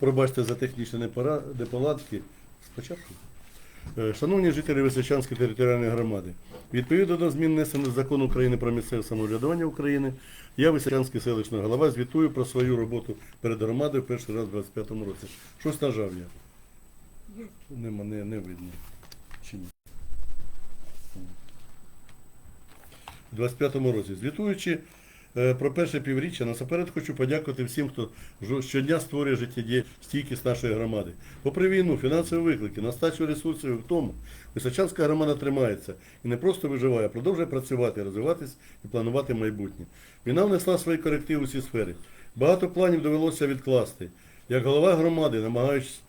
Пробачте за технічні неполадки. Спочатку. Е, Шановні жителі Височанської територіальної громади, відповідно до змін внесених в закон України про місцеве самоврядування України, я Височанський селищний голова звітую про свою роботу перед громадою перший раз у 25-му році. Щось нажав я. Нема, не, не видно. Чи ні? У 25-му році. Звітуючи про перше півріччя, насамперед хочу подякувати всім, хто щодня створює життєстійкість нашої громади. Попри війну, фінансові виклики, настачу ресурсів в тому, Височанська громада тримається і не просто виживає, а продовжує працювати, розвиватись і планувати майбутнє. Війна внесла свої корективи у всі сфери. Багато планів довелося відкласти. Як голова громади, намагаючись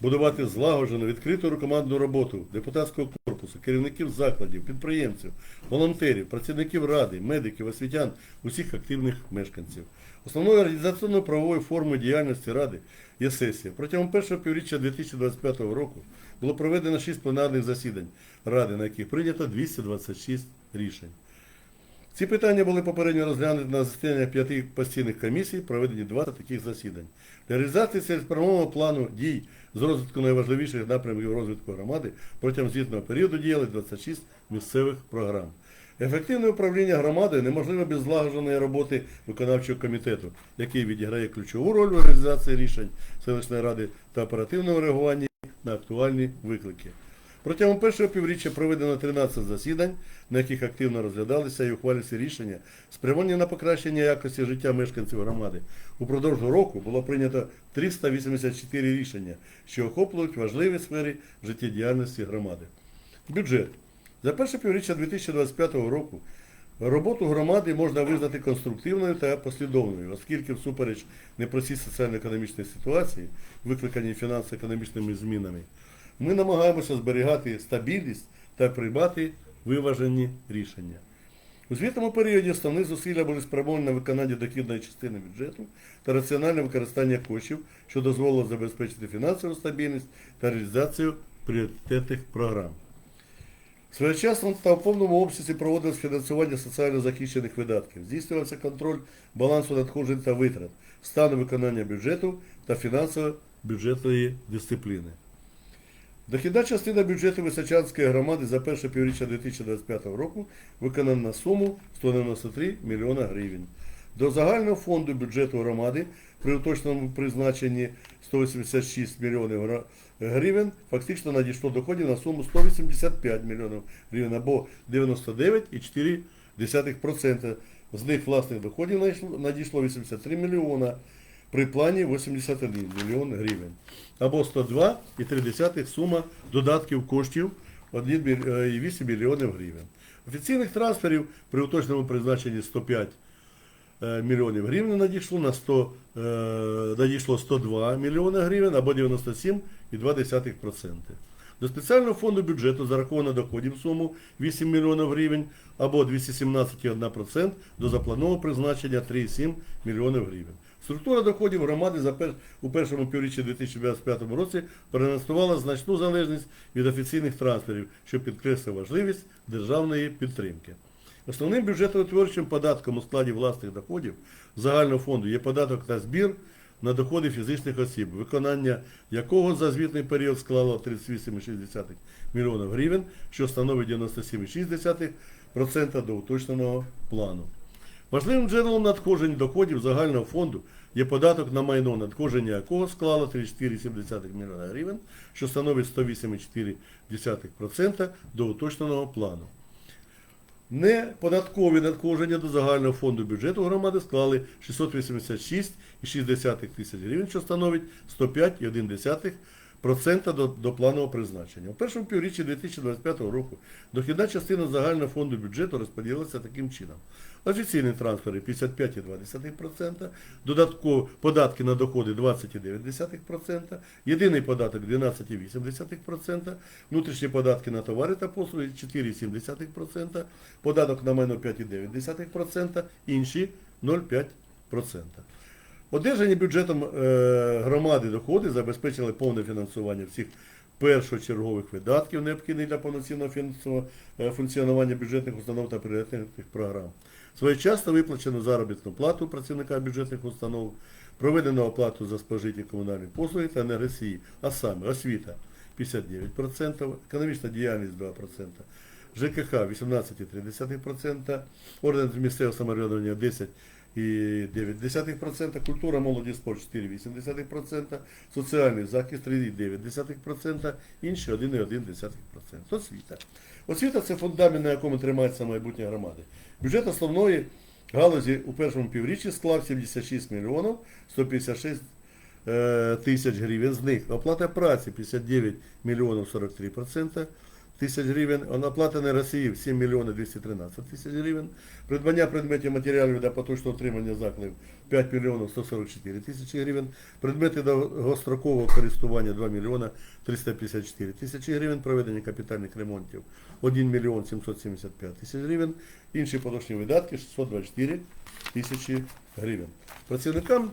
будувати злагоджену, відкриту командну роботу депутатського корпусу, керівників закладів, підприємців, волонтерів, працівників ради, медиків, освітян, усіх активних мешканців. Основною організаційною правовою формою діяльності ради є сесія. Протягом першого півріччя 2025 року було проведено 6 пленарних засідань ради, на яких прийнято 226 рішень. Ці питання були попередньо розглянуті на засіданнях п'яти постійних комісій, проведені 20 таких засідань. Для реалізації цілеспрямованого плану дій з розвитку найважливіших напрямків розвитку громади протягом звітного періоду діяли 26 місцевих програм. Ефективне управління громадою неможливе без злагодженої роботи виконавчого комітету, який відіграє ключову роль у реалізації рішень селищної ради та оперативному реагуванні на актуальні виклики. Протягом першого півріччя проведено 13 засідань, на яких активно розглядалися і ухвалювалися рішення, спрямовані на покращення якості життя мешканців громади. Упродовж року було прийнято 384 рішення, що охоплюють важливі сфери життєдіяльності громади. Бюджет. За перше півріччя 2025 року роботу громади можна визнати конструктивною та послідовною, оскільки всупереч непростій соціально-економічної ситуації, викликаній фінансово-економічними змінами, ми намагаємося зберігати стабільність та приймати виважені рішення. У звітному періоді основні зусилля були спрямовані на виконання дохідної частини бюджету та раціональне використання коштів, що дозволило забезпечити фінансову стабільність та реалізацію пріоритетних програм. Своєчасно та в повному обсязі проводилось фінансування соціально захищених видатків, здійснювався контроль балансу надходжень та витрат, стану виконання бюджету та фінансово-бюджетної дисципліни. Дохідна частина бюджету Височанської громади за перше півріччя 2025 року виконана на суму 193 мільйона гривень. До загального фонду бюджету громади при уточненому призначенні 186 мільйонів гра- гривень фактично надійшло доходів на суму 185 мільйонів гривень або 99,4%. З них власних доходів надійшло- надійшло 83 мільйона при плані 81 мільйон гривень. Або 102,3 сума додатків коштів 1,8 мільйонів гривень. Офіційних трансферів при уточненому призначенні 105 е, мільйонів гривень надійшло на 100, е, надійшло 102 мільйони гривень або 97,2%. До спеціального фонду бюджету зараховано доходів суму 8 мільйонів гривень або 217,1% до запланованого призначення 3,7 мільйонів гривень. Структура доходів громади за пер... у першому півріччі 2025 році продемонструвала значну залежність від офіційних трансферів, що підкреслює важливість державної підтримки. Основним бюджетоутворюючим податком у складі власних доходів загального фонду є податок на збір на доходи фізичних осіб, виконання якого за звітний період склало 38,6 мільйонів гривень, що становить 97,6% до уточненого плану. Важливим джерелом надходжень доходів загального фонду є податок на майно, надходження якого склало 34,7 мільйона гривень, що становить 108,4% до уточненого плану. Неподаткові надходження до загального фонду бюджету громади склали 686,6 тисяч гривень, що становить 105,1% до, до планового призначення. У першому півріччі 2025 року дохідна частина загального фонду бюджету розподілилася таким чином. Офіційні трансфери 55,2%, додаткові податки на доходи 20,9%, єдиний податок 12,8%, внутрішні податки на товари та послуги 4,7%, податок на майно 5,9%, інші 0,5%. Одержані бюджетом е, громади доходи забезпечили повне фінансування всіх першочергових видатків, необхідних для повноцінного е, функціонування бюджетних установ та пріоритетних програм. Своєчасно виплачено заробітну плату працівникам бюджетних установ, Проведено оплату за спожиті комунальні послуги та енергосії, а саме освіта 59%, економічна діяльність 2%, ЖКХ 18,3%, органи місцевого самоврядування 10,9%, культура, молоді, спорт 4,8%, соціальний захист 3,9%, інші 1,1%. Освіта. Освіта це фундамент, на якому тримається майбутнє громади. Бюджет основної галузі у першому півріччі склав 76 мільйонів 156 е, тисяч гривень. З них оплата праці 59 мільйонів 43% тисяч гривень, оплата на Росії 7 мільйонів 213 тисяч гривень, придбання предметів матеріалів для поточного отримання закладів 5 мільйонів 144 тисячі гривень, предмети довгострокового користування 2 мільйона 354 тисячі гривень, проведення капітальних ремонтів 1 мільйон 775 тисяч гривень, інші поточні видатки 624 тисячі гривень. Працівникам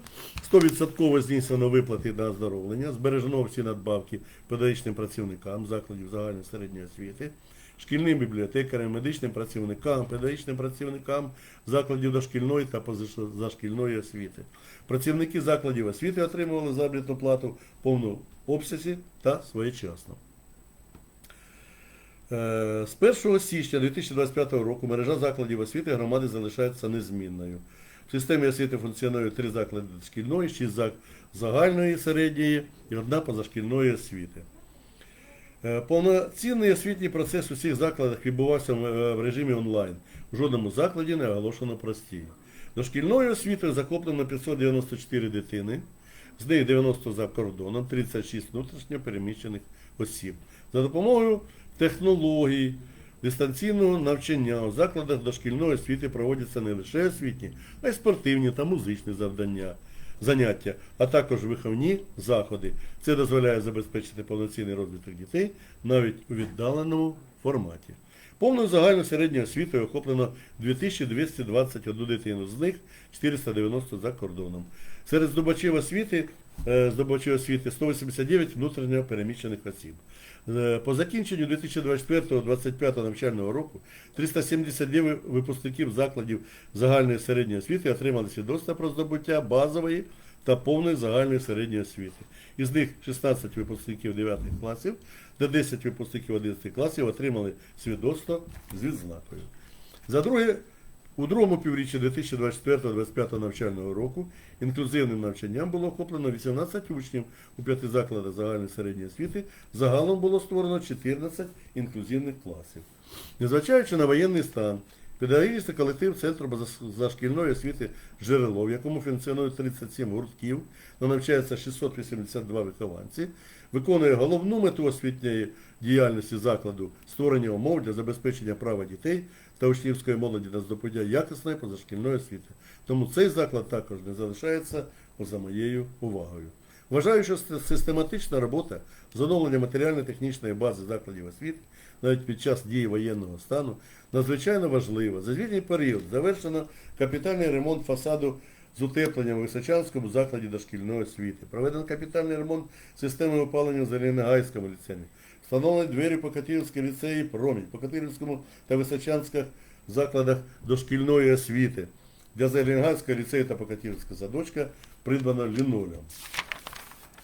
100% здійснено виплати на оздоровлення, збережено всі надбавки педагогічним працівникам закладів загальної середньої освіти, шкільним бібліотекарям, медичним працівникам, педагогічним працівникам закладів дошкільної та позашкільної освіти. Працівники закладів освіти отримували заробітну плату в повному обсязі та своєчасно. Е, З 1 січня 2025 року мережа закладів освіти громади залишається незмінною. В системі освіти функціонує три заклади шкільної, шість загальної середньої і одна позашкільної освіти. Е, Повноцінний освітній процес у всіх закладах відбувався в е, режимі онлайн. В жодному закладі не оголошено простій. Дошкільною освітою захоплено 594 дитини, з них 90 за кордоном, 36 внутрішньо переміщених осіб. За допомогою технологій, дистанційного навчання у закладах дошкільної освіти проводяться не лише освітні, а й спортивні та музичні завдання, заняття, а також виховні заходи. Це дозволяє забезпечити повноцінний розвиток дітей навіть у віддаленому форматі. Повною загальною середньою освітою охоплено 2221 дитину, з них 490 за кордоном. Серед здобувачів освіти, е, здобувачів освіти 189 внутрішньо переміщених осіб. Е, По закінченню 2024-2025 навчального року 379 випускників закладів загальної середньої освіти отримали свідоцтва про здобуття базової та повної загальної середньої освіти. Із них 16 випускників 9 класів та 10 випускників 11 класів отримали свідоцтво з відзнакою. За друге, у другому півріччі 2024-2025 навчального року інклюзивним навчанням було охоплено 18 учнів у п'яти закладах загальної середньої освіти. Загалом було створено 14 інклюзивних класів. Незважаючи на воєнний стан, педагогічний колектив Центру зашкільної освіти «Джерело», в якому функціонує 37 гуртків, навчається 682 вихованці, виконує головну мету освітньої діяльності закладу створення умов для забезпечення права дітей та учнівської молоді на здобуття якісної позашкільної освіти. Тому цей заклад також не залишається поза моєю увагою. Вважаю, що систематична робота з оновлення матеріально-технічної бази закладів освіти навіть під час дії воєнного стану надзвичайно важлива. За звітній період завершено капітальний ремонт фасаду з утепленням у Височанському закладі дошкільної освіти. Проведено капітальний ремонт системи опалення в Зеленогайському ліцеї. Встановлені двері по Катівській ліцеї Промінь, по Катівському та Височанських закладах дошкільної освіти. Для Зеленогайського ліцею та Покатівська садочка придбано лінолеум.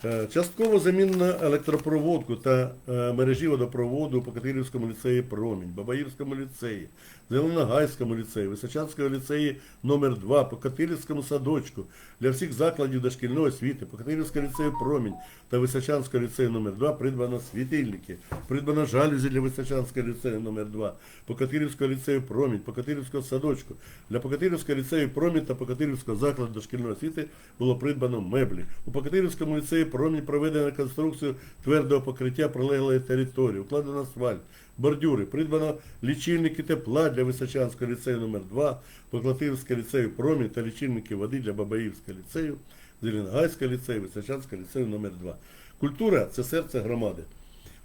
Е, Частково замінено електропроводку та е, мережі водопроводу по Катеринському ліцеї Промінь, Бабаївському ліцеї, Зеленогайському ліцеї, Височанському ліцеї номер 2 по Катирівському садочку для всіх закладів дошкільної освіти, по Катирівському ліцею Промінь та Височанського ліцею номер 2 придбано світильники, придбано жалюзі для Височанського ліцею номер 2 по Катирівського ліцею Промінь, по Катирівського садочку. Для Покатирівського ліцею Промінь та Покатирівського закладу дошкільної освіти було придбано меблі. У Покатирівському ліцеї Промінь проведено конструкцію твердого покриття прилеглої території, укладено асфальт, бордюри, придбано лічильники тепла для Височанського ліцею номер 2 Покатирівського ліцею Промінь та лічильники води для Бабаївського ліцею, Зеленогайського ліцею, Височанського ліцею номер 2 Культура це серце громади.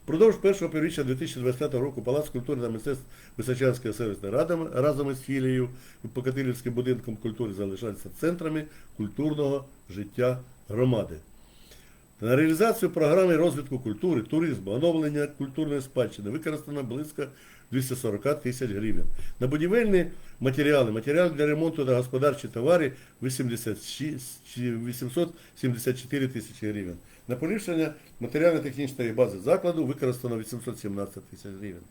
Впродовж першого півріччя 2025 року Палац культури та мистецтв Височанської селищної ради разом із філією Покатилівським будинком культури залишаються центрами культурного життя громади. На реалізацію програми розвитку культури, туризму, оновлення культурної спадщини використано близько 240 тисяч гривень. На будівельні матеріали, матеріали для ремонту та господарчі товари 86 874 тисячі гривень. На поліпшення матеріально-технічної бази закладу використано 817 тисяч гривень.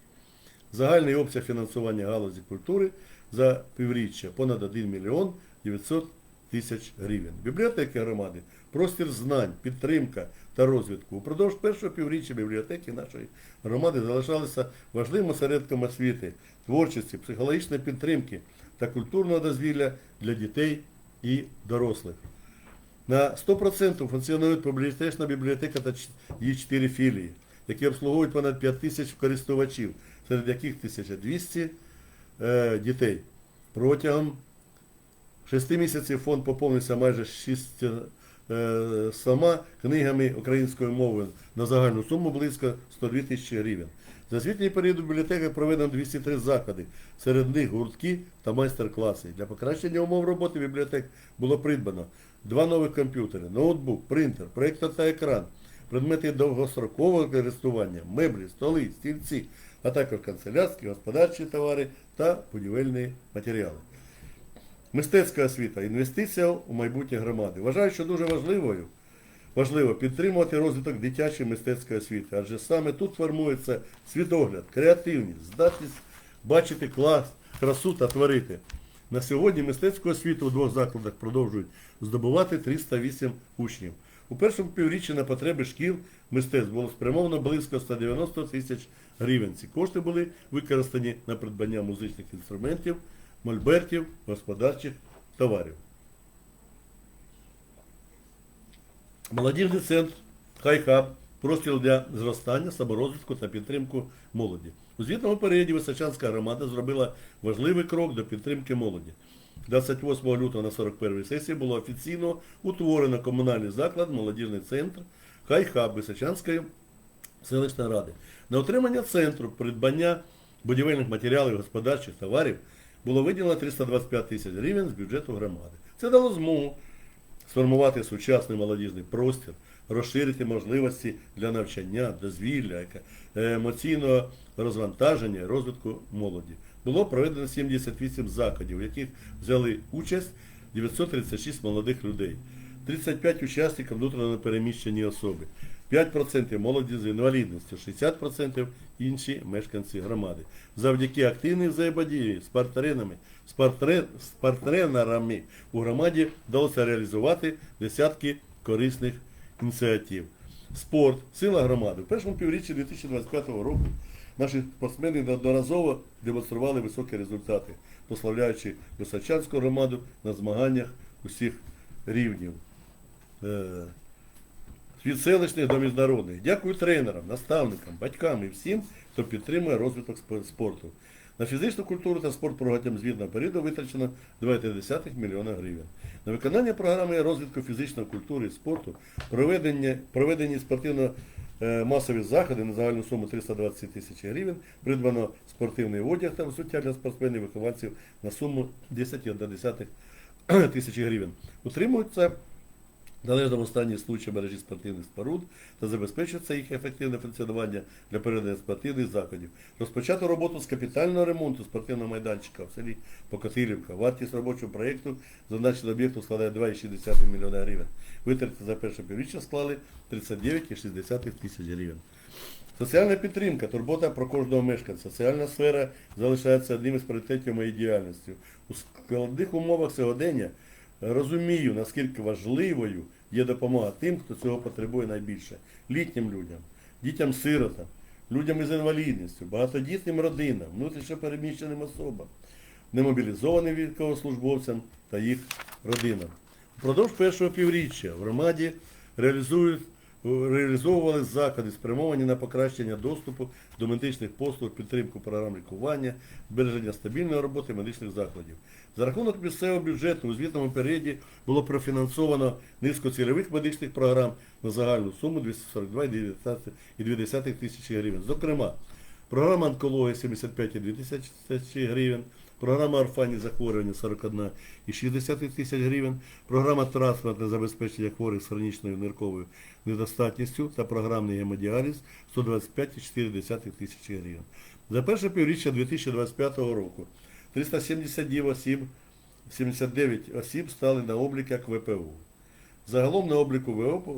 Загальний обсяг фінансування галузі культури за півріччя понад 1 мільйон 900 тисяч гривень. Бібліотеки громади, простір знань, підтримка та розвитку. Упродовж першого півріччя бібліотеки нашої громади залишалися важливим осередком освіти, творчості, психологічної підтримки та культурного дозвілля для дітей і дорослих. На 100% функціонує публічна бібліотека та її 4 філії, які обслуговують понад 5 тисяч користувачів, серед яких 1200 е, дітей. Протягом 6 місяців фонд поповнився майже 6 е, сама книгами українською мовою на загальну суму близько 102 тисячі гривень. За звітній період у бібліотеках проведено 203 заходи, серед них гуртки та майстер-класи. Для покращення умов роботи бібліотек було придбано два нових комп'ютери, ноутбук, принтер, проєктор та екран, предмети довгострокового користування, меблі, столи, стільці, а також канцелярські, господарчі товари та будівельні матеріали. Мистецька освіта, інвестиція у майбутнє громади. Вважаю, що дуже важливою важливо підтримувати розвиток дитячої мистецької освіти, адже саме тут формується світогляд, креативність, здатність бачити клас, красу та творити. На сьогодні мистецьку освіту у двох закладах продовжують здобувати 308 учнів. У першому півріччі на потреби шкіл мистецтв було спрямовано близько 190 тисяч гривень. Ці кошти були використані на придбання музичних інструментів, мольбертів, господарчих товарів. Молодіжний центр Хайхаб простір для зростання, саморозвитку та підтримку молоді. У звітному періоді Височанська громада зробила важливий крок до підтримки молоді. 28 лютого на 41 сесії було офіційно утворено комунальний заклад, молодіжний центр Хайхаб Височанської селищної ради. На отримання центру придбання будівельних матеріалів, господарчих товарів було виділено 325 тисяч гривень з бюджету громади. Це дало змогу сформувати сучасний молодіжний простір, розширити можливості для навчання, дозвілля, емоційного розвантаження розвитку молоді. Було проведено 78 заходів, в яких взяли участь 936 молодих людей, 35 учасників внутрішньо переміщені особи, 5% молоді з інвалідністю, 60% інші мешканці громади. Завдяки активній взаємодії з партнерами, з, партнер, з партнерами у громаді вдалося реалізувати десятки корисних ініціатив. Спорт, сила громади. У першому півріччі 2025 року наші спортсмени неодноразово демонстрували високі результати, прославляючи Височанську громаду на змаганнях усіх рівнів. Е, від селищних до міжнародних. Дякую тренерам, наставникам, батькам і всім, хто підтримує розвиток спорту. На фізичну культуру та спорт протягом звітного періоду витрачено 2,3 мільйона гривень. На виконання програми розвитку фізичної культури і спорту, проведення, проведені спортивно-масові заходи на загальну суму 320 тисяч гривень, придбано спортивний одяг та взуття для спортсменів-вихованців на суму 10,1 тисячі гривень. Утримуються належному стані случаї мережі спортивних споруд та забезпечується їх ефективне функціонування для передання спортивних заходів. Розпочато роботу з капітального ремонту спортивного майданчика в селі Покотилівка. Вартість робочого проєкту зазначеного об'єкту складає 2,6 млн гривень. Витрати за перше півріччя склали 39,6 тисяч гривень. Соціальна підтримка, турбота про кожного мешканця. Соціальна сфера залишається одним із пріоритетів моєї діяльності. У складних умовах сьогодення розумію, наскільки важливою є допомога тим, хто цього потребує найбільше. Літнім людям, дітям-сиротам, людям із інвалідністю, багатодітним родинам, внутрішньо переміщеним особам, немобілізованим військовослужбовцям та їх родинам. Упродовж першого півріччя в громаді реалізують реалізовували заходи, спрямовані на покращення доступу до медичних послуг, підтримку програм лікування, збереження стабільної роботи медичних закладів. За рахунок місцевого бюджету у звітному періоді було профінансовано низку медичних програм на загальну суму 242,2 тисячі гривень. Зокрема, програма онкології 75,2 тисячі гривень, Програма орфанні захворювання 41,6 тисяч гривень, програма транспортне забезпечення хворих з хронічною нирковою недостатністю та програмний гемодіаліз 125,4 тисячі гривень. За перше півріччя 2025 року 379 осіб, 79 осіб стали на облік як ВПО. Загалом на обліку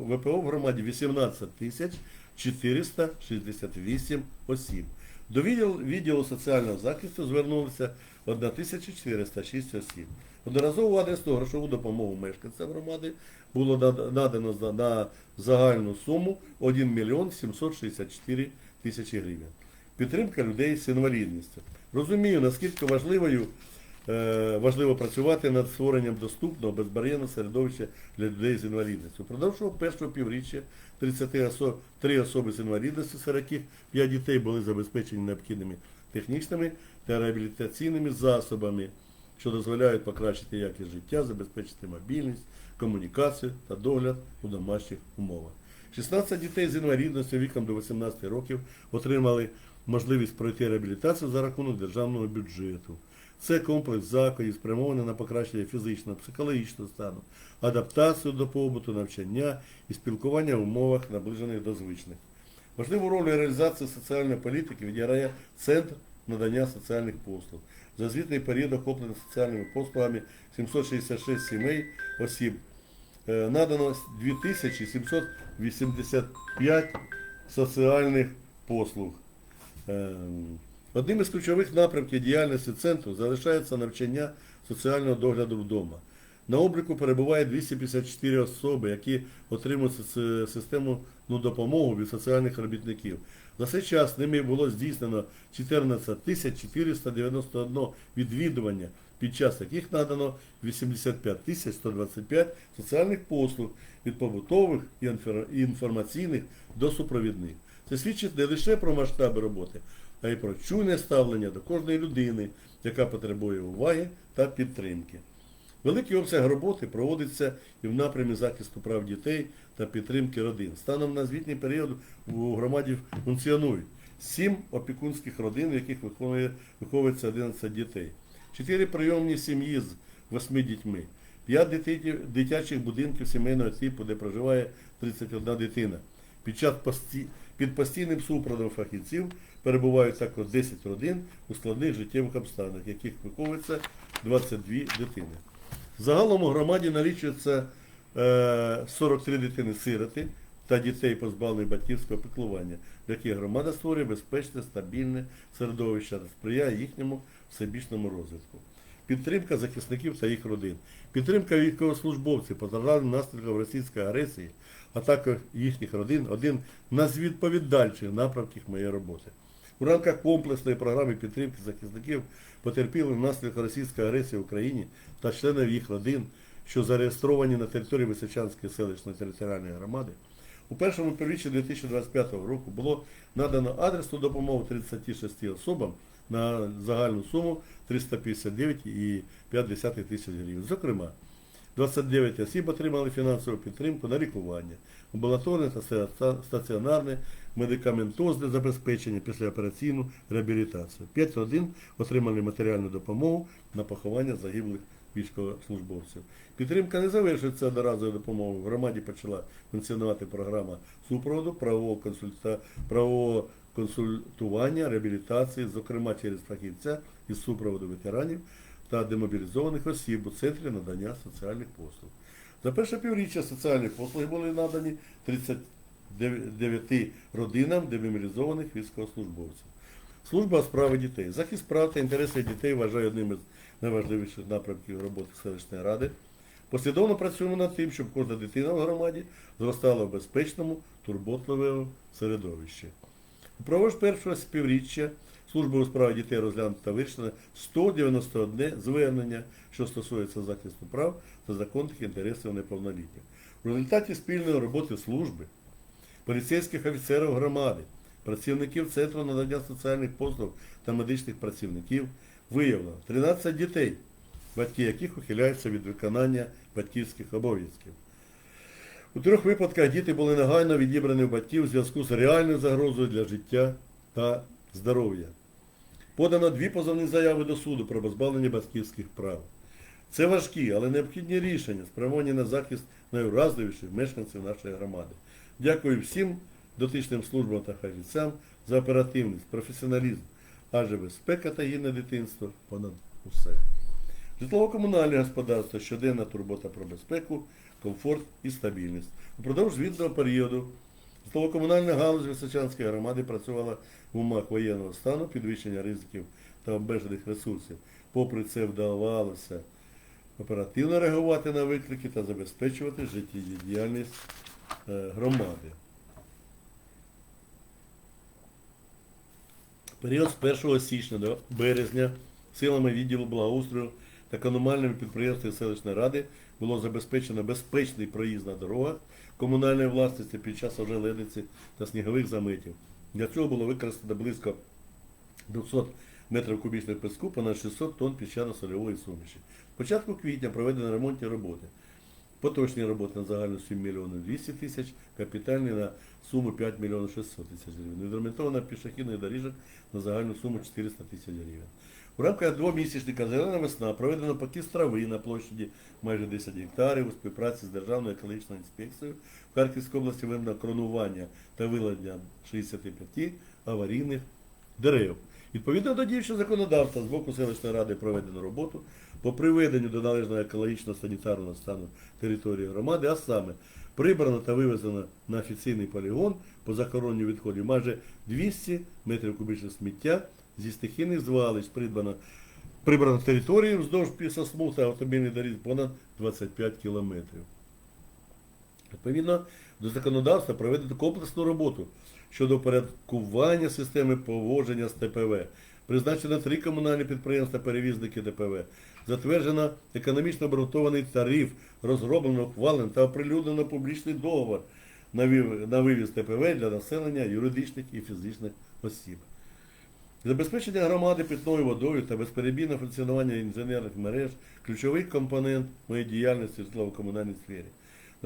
ВПО в громаді 18 тисяч 468 осіб. До відділу, відділу соціального захисту звернулися 1406 осіб. Одноразову адресну грошову допомогу мешканцям громади було надано на загальну суму 1 мільйон 764 тисячі гривень. Підтримка людей з інвалідністю. Розумію, наскільки важливою важливо працювати над створенням доступного безбар'єрного середовища для людей з інвалідністю. Впродовж першого півріччя 30 особ, 3 особи з інвалідністю, серед яких 5 дітей були забезпечені необхідними технічними та реабілітаційними засобами, що дозволяють покращити якість життя, забезпечити мобільність, комунікацію та догляд у домашніх умовах. 16 дітей з інвалідністю віком до 18 років отримали можливість пройти реабілітацію за рахунок державного бюджету. Це комплекс заходів, спрямований на покращення фізичного, психологічного стану, адаптацію до побуту, навчання і спілкування в умовах, наближених до звичних. Важливу роль реалізації соціальної політики відіграє Центр надання соціальних послуг. За звітний період охоплено соціальними послугами 766 сімей осіб. Е, Надано 2785 соціальних послуг. Одним із ключових напрямків діяльності центру залишається навчання соціального догляду вдома. На обліку перебуває 254 особи, які отримують системну ну, допомогу від соціальних робітників. За цей час ними було здійснено 14 тисяч 491 відвідування, під час яких надано 85 тисяч 125 соціальних послуг від побутових і інформаційних до супровідних. Це свідчить не лише про масштаби роботи, а й про чуйне ставлення до кожної людини, яка потребує уваги та підтримки. Великий обсяг роботи проводиться і в напрямі захисту прав дітей та підтримки родин. Станом на звітній період у громаді функціонують сім опікунських родин, в яких виховує- виховується 11 дітей, чотири прийомні сім'ї з восьми дітьми, п'ять дитячих будинків сімейного типу, де проживає 31 дитина. Під час пості- під постійним супроводом фахівців перебувають також 10 родин у складних життєвих обставинах, в яких виховується 22 дитини. Загалом у громаді налічується е, 43 дитини-сироти та дітей, позбавлених батьківського піклування, для яких громада створює безпечне, стабільне середовище сприяє їхньому всебічному розвитку. Підтримка захисників та їх родин, підтримка військовослужбовців, постраждалих наслідків російської агресії, а також їхніх родин один з відповідальчих напрямків моєї роботи. У рамках комплексної програми підтримки захисників потерпілих внаслідок російської агресії в Україні та членів їх родин, що зареєстровані на території Височанської селищної територіальної громади, у першому півріччі 2025 року було надано адресну допомогу 36 особам на загальну суму 359,5 тисяч гривень. Зокрема, 29 осіб отримали фінансову підтримку на лікування, амбулаторне та стаціонарне медикаментозне забезпечення післяопераційну реабілітацію. 5 родин отримали матеріальну допомогу на поховання загиблих військовослужбовців. Підтримка не завершується одноразовою допомогою. В громаді почала функціонувати програма супроводу, правового, консульта... правового консультування, реабілітації, зокрема через фахівця із супроводу ветеранів та демобілізованих осіб у центрі надання соціальних послуг. За перше півріччя соціальні послуги були надані 39 родинам демобілізованих військовослужбовців. Служба справи дітей. Захист прав та інтересів дітей вважаю одним із найважливіших напрямків роботи селищної ради. Послідовно працюємо над тим, щоб кожна дитина в громаді зростала в безпечному, турботливому середовищі. Упродовж першого співріччя служба у справі дітей розглянуто та вирішено 191 звернення, що стосується захисту прав та законних інтересів неповнолітніх. У результаті спільної роботи служби, поліцейських офіцерів громади, працівників Центру надання соціальних послуг та медичних працівників виявлено 13 дітей, батьки яких ухиляються від виконання батьківських обов'язків. У трьох випадках діти були негайно відібрані в батьків у зв'язку з реальною загрозою для життя та здоров'я. Подано дві позовні заяви до суду про позбавлення батьківських прав. Це важкі, але необхідні рішення, спрямовані на захист найуразливіших мешканців нашої громади. Дякую всім дотичним службам та фахівцям за оперативність, професіоналізм, адже безпека та гідне дитинство понад усе. Житлово-комунальне господарство, щоденна турбота про безпеку, комфорт і стабільність. Упродовж звітного періоду житлово-комунальна галузь Височанської громади працювала в умовах воєнного стану, підвищення ризиків та обмежених ресурсів. Попри це вдавалося оперативно реагувати на виклики та забезпечувати життєдіяльність громади. Період з 1 січня до березня силами відділу благоустрою та комунальними підприємствами селищної ради було забезпечено безпечний проїзд на дорогах комунальної власності під час ожеледиці та снігових заметів. Для цього було використано близько 200 метрів кубічних піску, понад 600 тонн піщано-сольової суміші. Початку квітня проведено ремонтні роботи. Поточні роботи на загальну 7 мільйонів 200 тисяч, капітальні на суму 5 мільйонів 600 тисяч гривень. Відремонтовано пішохідних доріжок на загальну суму 400 тисяч гривень. У рамках двомісячника «Зелена весна» проведено покіс трави на площаді майже 10 гектарів у співпраці з Державною екологічною інспекцією. В Харківській області видно кронування та виладення 65 аварійних дерев. Відповідно до діючого законодавства з боку селищної ради проведено роботу по приведенню до належного екологічно-санітарного стану території громади, а саме прибрано та вивезено на офіційний полігон по захоронню відходів майже 200 метрів кубічних сміття зі стихійних звалищ, придбано прибрано територію вздовж пісосмуг та автомобільних доріг понад 25 кілометрів. Відповідно до законодавства проведено комплексну роботу щодо порядкування системи поводження з ТПВ. Призначено три комунальні підприємства перевізники ДПВ. Затверджено економічно обґрунтований тариф, розроблено, ухвалено та оприлюднено публічний договор на вивіз ТПВ для населення юридичних і фізичних осіб. Забезпечення громади питною водою та безперебійне функціонування інженерних мереж ключовий компонент моєї діяльності в житлово-комунальній сфері.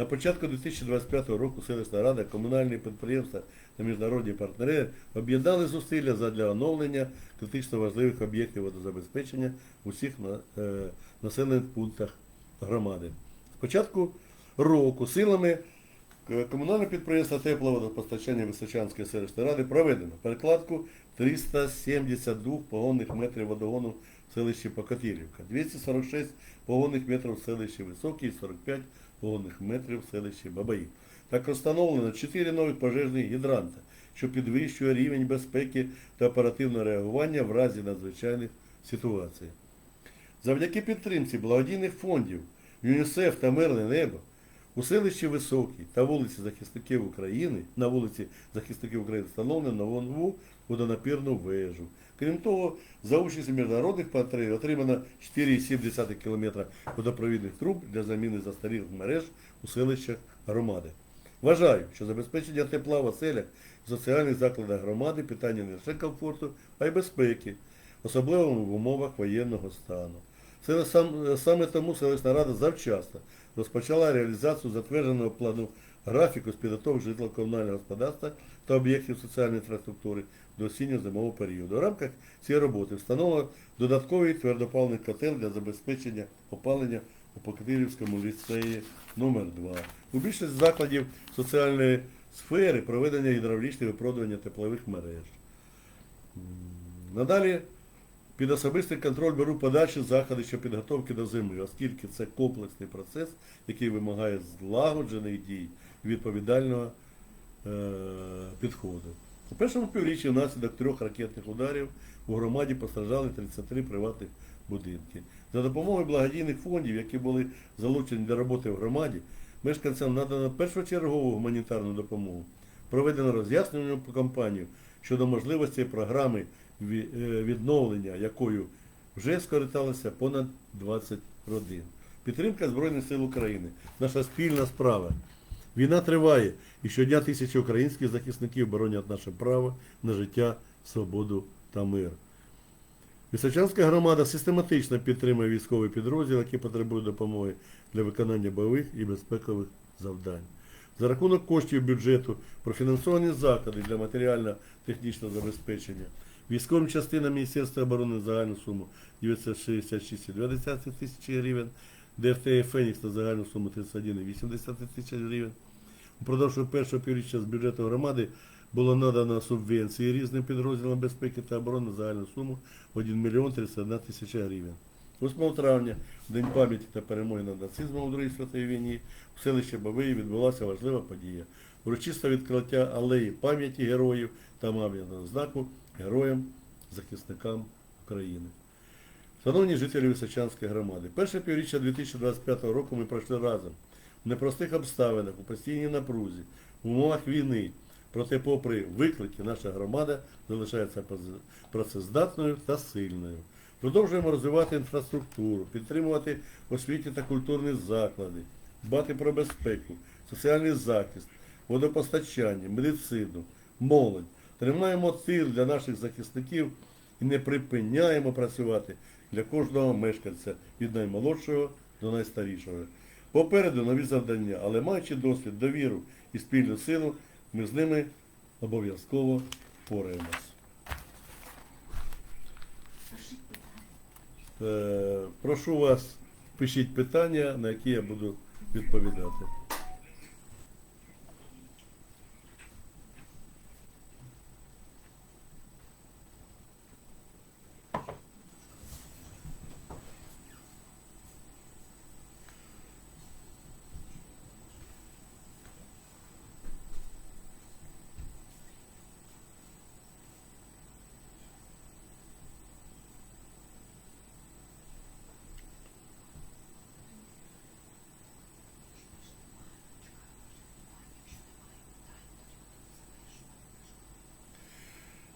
На початку 2025 року селищна рада, комунальні підприємства та міжнародні партнери об'єднали зусилля задля оновлення критично важливих об'єктів водозабезпечення в усіх е, населених пунктах громади. З початку року силами К- Комунальне підприємство тепловодопостачання Височанської селищної ради проведено перекладку 372 погонних метрів водогону в селищі Покатілівка, 246 погонних метрів в селищі Високий 45 погонних метрів в селищі Бабаїв. Так встановлено 4 нових пожежних гідранта, що підвищує рівень безпеки та оперативного реагування в разі надзвичайних ситуацій. Завдяки підтримці благодійних фондів ЮНІСЕФ та Мирне Небо у селищі Високій та вулиці Захисників України на вулиці Захисників України встановлено нову водонапірну вежу. Крім того, за участю міжнародних партнерів отримано 4,7 км водопровідних труб для заміни застарілих мереж у селищах громади. Вважаю, що забезпечення тепла в оселях і соціальних закладах громади питання не лише комфорту, а й безпеки, особливо в умовах воєнного стану. Саме тому селищна рада завчасно розпочала реалізацію затвердженого плану графіку з підготовки житлово-комунального господарства та об'єктів соціальної інфраструктури до осінньо-зимового періоду. У рамках цієї роботи встановлено додатковий твердопаливний котел для забезпечення опалення у Покатилівському ліцеї номер 2 У більшості закладів соціальної сфери проведення гідравлічного випродування теплових мереж. Надалі під особистий контроль беру подальші заходи щодо підготовки до зими, оскільки це комплексний процес, який вимагає злагоджених дій і відповідального е, підходу. У першому півріччі внаслідок трьох ракетних ударів у громаді постраждали 33 приватних будинки. За допомогою благодійних фондів, які були залучені для роботи в громаді, мешканцям надано першочергову гуманітарну допомогу. Проведено роз'яснювальну кампанію щодо можливості програми відновлення, якою вже скористалося понад 20 родин. Підтримка Збройних сил України. Наша спільна справа. Війна триває, і щодня тисячі українських захисників боронять наше право на життя, свободу та мир. Височанська громада систематично підтримує військові підрозділи, які потребують допомоги для виконання бойових і безпекових завдань. За рахунок коштів бюджету профінансовані заходи для матеріально-технічного забезпечення Військовим частинам Міністерства оборони загальну суму 966,2 тисячі гривень, ДФТ Фенікс на загальну суму 31,8 тисяч гривень. Упродовж першого півріччя з бюджету громади було надано субвенції різним підрозділам безпеки та оборони на загальну суму 1 мільйон 31 тисяча гривень. 8 травня, в День пам'яті та перемоги над нацизмом у Другій світовій війні, в селищі Бабиї відбулася важлива подія. Урочисте відкриття алеї пам'яті героїв та пам'ятного знаку героям, захисникам України. Шановні жителі Височанської громади, перше півріччя 2025 року ми пройшли разом в непростих обставинах, у постійній напрузі, в умовах війни. Проте, попри виклики, наша громада залишається працездатною та сильною. Продовжуємо розвивати інфраструктуру, підтримувати освітні та культурні заклади, дбати про безпеку, соціальний захист, водопостачання, медицину, молодь. Тримаємо тил для наших захисників і не припиняємо працювати для кожного мешканця від наймолодшого до найстарішого. Попереду нові завдання, але маючи досвід, довіру і спільну силу, ми з ними обов'язково впораємось. Е, Прошу вас, пишіть питання, на які я буду відповідати.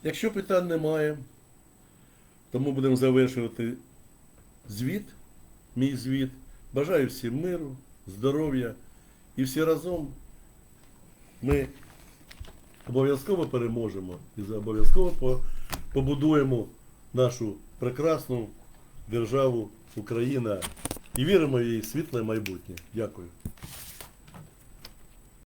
Якщо питань немає, то ми будемо завершувати звіт, мій звіт. Бажаю всім миру, здоров'я і всі разом ми обов'язково переможемо і обов'язково побудуємо нашу прекрасну державу Україна і віримо в її світле майбутнє. Дякую.